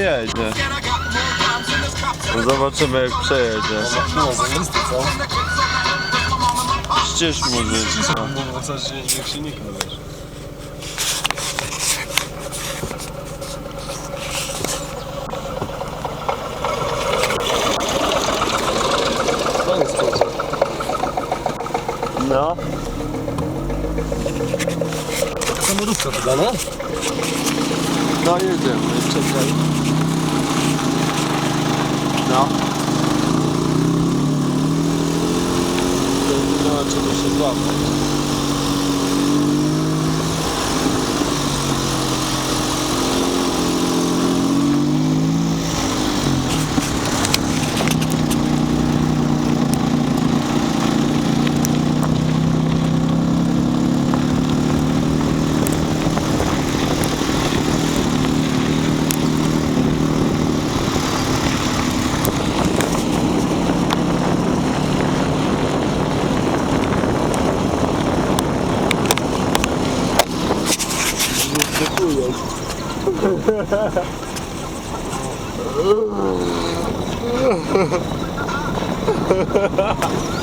jedzie. No Zobaczymy jak przejedzie. No, zajebisty, co? Ścież muzyczna. Bo coś niech silnika wiesz. To jest to, No. Samolówka chyba, no? No jedziemy, czekaj. No. Nie ma czego się złapać. Dziękuję.